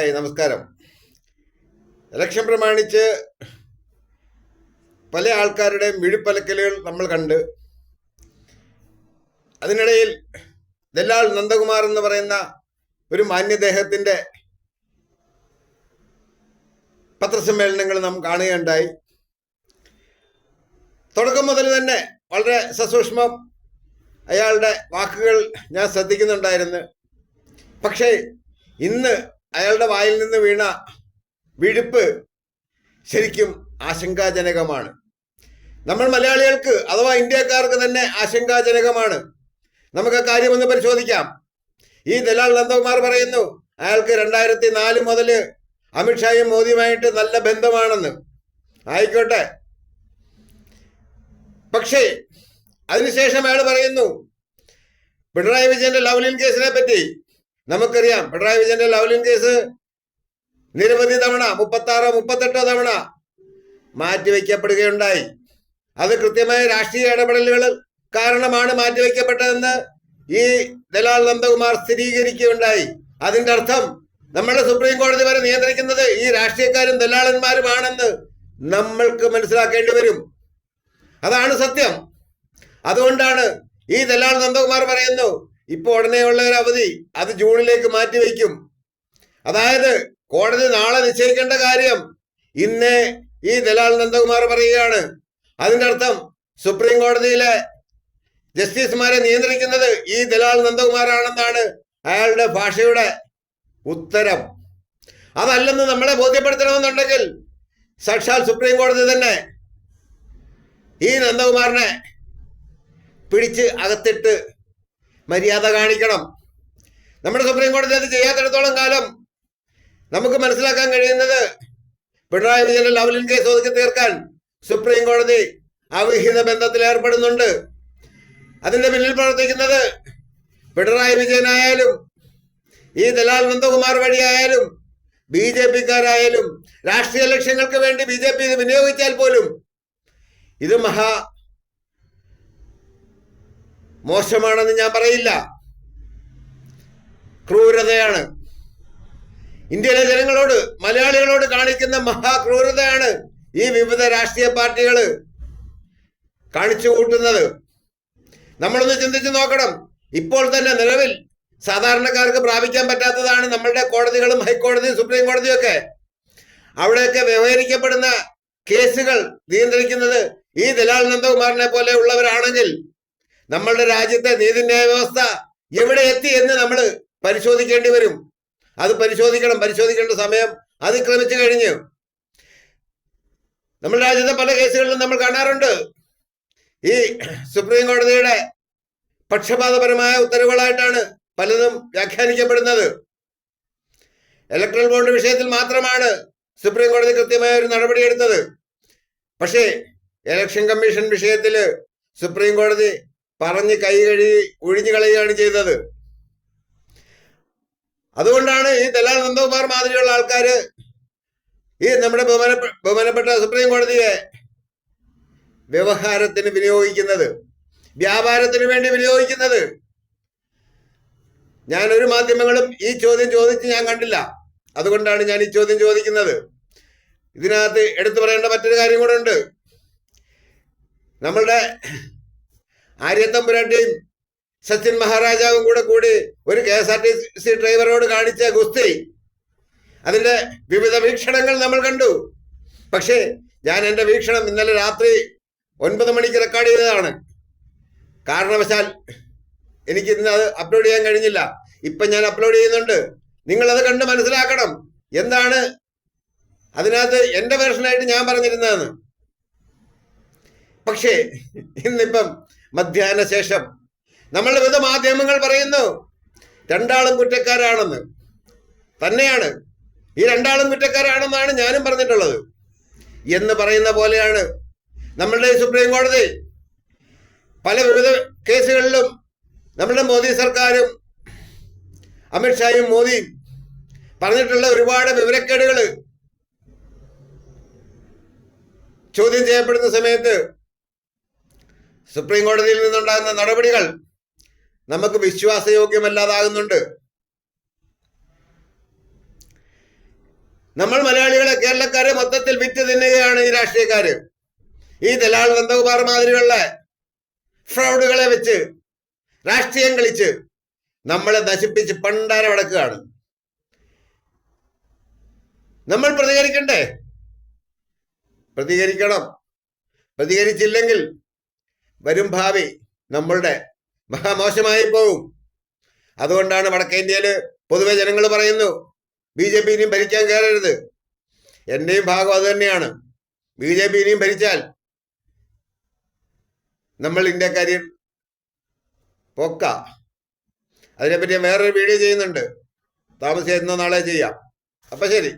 Hi നമസ്കാരം. Election പ്രമാണിച്ച് പല ആൾക്കാരുടെയും വിഴിപ്പലക്കലുകൾ നമ്മൾ കണ്ട് അതിനിടയിൽ ദല്ലാൾ നന്ദകുമാർ എന്ന് പറയുന്ന ഒരു മാന്യദേഹത്തിന്റെ പത്രസമ്മേളനങ്ങൾ നാം കാണുകയുണ്ടായി. തുടക്കം മുതൽ തന്നെ വളരെ സസൂക്ഷ്മം അയാളുടെ വാക്കുകൾ ഞാൻ ശ്രദ്ധിക്കുന്നുണ്ടായിരുന്നു. പക്ഷേ ഇന്ന് അയാളുടെ വായിൽ നിന്ന് വീണ വിഴുപ്പ് ശരിക്കും ആശങ്കാജനകമാണ്. നമ്മൾ മലയാളികൾക്ക് അഥവാ ഇന്ത്യക്കാർക്ക് തന്നെ ആശങ്കാജനകമാണ്. നമുക്ക് ആ കാര്യം ഒന്ന് പരിശോധിക്കാം. ഈ ദലാൽ നന്ദകുമാർ പറയുന്നു അയാൾക്ക് രണ്ടായിരത്തി നാല് മുതൽ അമിത്ഷായും മോദിയുമായിട്ട് നല്ല ബന്ധമാണെന്ന്. ആയിക്കോട്ടെ. പക്ഷേ അതിനുശേഷം അയാൾ പറയുന്നു പിണറായി വിജയന്റെ ലവ്ലിൻ കേസിനെ പറ്റി നമുക്കറിയാം പിണറായി വിജയന്റെ ലവ്ലിൻ കേസ് നിരവധി തവണ മുപ്പത്തി ആറോ മുപ്പത്തെട്ടോ തവണ മാറ്റിവെക്കപ്പെടുകയുണ്ടായി. അത് കൃത്യമായ രാഷ്ട്രീയ ഇടപെടലുകൾ കാരണമാണ് മാറ്റിവെക്കപ്പെട്ടതെന്ന് ഈ ദലാൽ നന്ദകുമാർ സ്ഥിരീകരിക്കുകയുണ്ടായി. അതിന്റെ അർത്ഥം നമ്മളെ സുപ്രീം കോടതി വരെ നിയന്ത്രിക്കുന്നത് ഈ രാഷ്ട്രീയക്കാരും ദലാളന്മാരുമാണെന്ന് നമ്മൾക്ക് മനസ്സിലാക്കേണ്ടി വരും. അതാണ് സത്യം. അതുകൊണ്ടാണ് ഈ ദലാൽ നന്ദകുമാർ പറയുന്നു ഇപ്പൊ ഉടനെയുള്ള ഒരു അവധി. അത് ജൂണിലേക്ക് മാറ്റി മാറ്റിവെക്കും അതായത് കോടതി നാളെ നിശ്ചയിക്കേണ്ട കാര്യം ഇന്ന് ഈ ദലാൽ നന്ദകുമാർ പറയുകയാണ്. അതിന്റെ അർത്ഥം സുപ്രീം കോടതിയിലെ ജസ്റ്റിസുമാരെ നിയന്ത്രിക്കുന്നത് ഈ ദലാൽ നന്ദകുമാറാണെന്നാണ് അയാളുടെ ഭാഷയുടെ ഉത്തരം. അതല്ലെന്ന് നമ്മളെ ബോധ്യപ്പെടുത്തണമെന്നുണ്ടെങ്കിൽ സാക്ഷാൽ സുപ്രീം കോടതി തന്നെ ഈ നന്ദകുമാറിനെ പിടിച്ച് അകത്തിട്ട് മര്യാദ കാണിക്കണം. നമ്മുടെ സുപ്രീം കോടതി അത് ചെയ്യാത്തിടത്തോളം കാലം നമുക്ക് മനസ്സിലാക്കാൻ കഴിയുന്നത് പിണറായി വിജയന്റെ ലവലിൻ കേസ് ഒതുക്കി തീർക്കാൻ സുപ്രീം കോടതി അവിഹിത ബന്ധത്തിൽ ഏർപ്പെടുന്നുണ്ട്. അതിന്റെ പിന്നിൽ പ്രവർത്തിക്കുന്നത് പിണറായി വിജയനായാലും ഈ ദലാൽ നന്ദകുമാർ വഴിയായാലും ബി ജെ പിക്കാരായാലും രാഷ്ട്രീയ ലക്ഷ്യങ്ങൾക്ക് വേണ്ടി ബി ജെ പി ഇത് വിനിയോഗിച്ചാൽ പോലും ഇത് മഹാ മോശമാണെന്ന് ഞാൻ പറയില്ല. ക്രൂരതയാണ്. ഇന്ത്യയിലെ ജനങ്ങളോട് മലയാളികളോട് കാണിക്കുന്ന മഹാക്രൂരതയാണ് ഈ വിവിധ രാഷ്ട്രീയ പാർട്ടികൾ കാണിച്ചു കൂട്ടുന്നത്. നമ്മളൊന്ന് ചിന്തിച്ചു നോക്കണം. ഇപ്പോൾ തന്നെ നിലവിൽ സാധാരണക്കാർക്ക് പ്രാപിക്കാൻ പറ്റാത്തതാണ് നമ്മളുടെ കോടതികളും ഹൈക്കോടതിയും സുപ്രീം കോടതിയും ഒക്കെ. അവിടെയൊക്കെ വ്യവഹരിക്കപ്പെടുന്ന കേസുകൾ നിയന്ത്രിക്കുന്നത് ഈ ദലാൽ നന്ദകുമാറിനെ പോലെ ഉള്ളവരാണെങ്കിൽ നമ്മളുടെ രാജ്യത്തെ നീതിന്യായ വ്യവസ്ഥ എവിടെ എത്തി എന്ന് നമ്മൾ പരിശോധിക്കേണ്ടി വരും. അത് പരിശോധിക്കണം പരിശോധിക്കേണ്ട സമയം അതിക്രമിച്ചു കഴിഞ്ഞു. നമ്മുടെ രാജ്യത്തെ പല കേസുകളിലും നമ്മൾ കാണാറുണ്ട്. ഈ സുപ്രീം കോടതിയുടെ പക്ഷപാതപരമായ ഉത്തരവുകളായിട്ടാണ് പലതും വ്യാഖ്യാനിക്കപ്പെടുന്നത്. ഇലക്ട്രൽ ബോണ്ട് വിഷയത്തിൽ മാത്രമാണ് സുപ്രീം കോടതി കൃത്യമായ ഒരു നടപടിയെടുത്തത്. പക്ഷേ ഇലക്ഷൻ കമ്മീഷൻ വിഷയത്തിൽ സുപ്രീം കോടതി പറഞ്ഞ് കൈ കഴുകി ഒഴിഞ്ഞു കളയുകയാണ് ചെയ്തത്. അതുകൊണ്ടാണ് ഈ ദലാൽ നന്ദകുമാർ മാതിരിയുള്ള ആൾക്കാര് ഈ നമ്മുടെ ബഹുമാന ബഹുമാനപ്പെട്ട സുപ്രീം കോടതിയെ വ്യവഹാരത്തിന് വിനിയോഗിക്കുന്നത് വ്യാപാരത്തിന് വേണ്ടി വിനിയോഗിക്കുന്നത്. ഞാൻ ഒരു മാധ്യമങ്ങളും ഈ ചോദ്യം ചോദിച്ച് ഞാൻ കണ്ടില്ല. അതുകൊണ്ടാണ് ഞാൻ ഈ ചോദ്യം ചോദിക്കുന്നത്. ഇതിനകത്ത് എടുത്തു പറയേണ്ട മറ്റൊരു കാര്യം കൂടെ ഉണ്ട്. നമ്മളുടെ ആര്യത്തമ്പുരാന്റെയും സച്ചിൻ മഹാരാജാവും കൂടെ കൂടി ഒരു K S R T C ഡ്രൈവറോട് കാണിച്ച ഗുസ്തി. അതിന്റെ വിവിധ വീക്ഷണങ്ങൾ നമ്മൾ കണ്ടു. പക്ഷേ ഞാൻ എന്റെ വീക്ഷണം ഇന്നലെ രാത്രി ഒൻപത് മണിക്ക് റെക്കോർഡ് ചെയ്തതാണ്. കാരണവശാൽ എനിക്ക് ഇന്ന് അത് അപ്ലോഡ് ചെയ്യാൻ കഴിഞ്ഞില്ല. ഇപ്പം ഞാൻ അപ്ലോഡ് ചെയ്യുന്നുണ്ട്. നിങ്ങളത് കണ്ട് മനസ്സിലാക്കണം. എന്താണ് അതിനകത്ത് എന്റെ വേർഷനായിട്ട് ഞാൻ പറഞ്ഞിരുന്നതെന്ന്. പക്ഷേ ഇന്നിപ്പം മധ്യാഹ്ന ശേഷം നമ്മളുടെ വിവിധ മാധ്യമങ്ങൾ പറയുന്നു രണ്ടാളും കുറ്റക്കാരാണെന്ന്. തന്നെയാണ്. ഈ രണ്ടാളും കുറ്റക്കാരാണെന്നാണ് ഞാനും പറഞ്ഞിട്ടുള്ളത്. എന്ന് പറയുന്ന പോലെയാണ് നമ്മളുടെ സുപ്രീം കോടതി. പല വിവിധ കേസുകളിലും നമ്മുടെ മോദി സർക്കാരും അമിത്ഷായും മോദി പറഞ്ഞിട്ടുള്ള ഒരുപാട് വിവരക്കേടുകൾ ചോദ്യം ചെയ്യപ്പെടുന്ന സമയത്ത് സുപ്രീം കോടതിയിൽ നിന്നുണ്ടാകുന്ന നടപടികൾ നമുക്ക് വിശ്വാസയോഗ്യമല്ലാതാകുന്നുണ്ട്. നമ്മൾ മലയാളികളെ കേരളക്കാരെ മൊത്തത്തിൽ വിറ്റ് തിന്നുകയാണ് ഈ രാഷ്ട്രീയക്കാര്. ഈ ദലാൽ നന്ദകുമാർ മാതിരിയുള്ള ഫ്രോഡുകളെ വെച്ച് രാഷ്ട്രീയം കളിച്ച് നമ്മളെ നശിപ്പിച്ച് പണ്ടാര വടക്കുകയാണ്. നമ്മൾ പ്രതികരിക്കണ്ടേ? പ്രതികരിക്കണം. പ്രതികരിച്ചില്ലെങ്കിൽ വരും ഭാവി നമ്മളുടെ മഹാമോശമായി പോവും. അതുകൊണ്ടാണ് വടക്കേ ഇന്ത്യയിൽ പൊതുവെ ജനങ്ങൾ പറയുന്നു ബി ജെ പി ഇനിയും ഭരിക്കാൻ കയറരുത്. എന്റെയും ഭാഗം അത് തന്നെയാണ്. ബി ജെ പി ഇനിയും ഭരിച്ചാൽ നമ്മൾ ഇന്ത്യക്കാരി പൊക്ക. അതിനെപ്പറ്റി വേറൊരു വീഡിയോ ചെയ്യുന്നുണ്ട്. താമസിയായിരുന്ന നാളെ ചെയ്യാം. അപ്പൊ ശരി.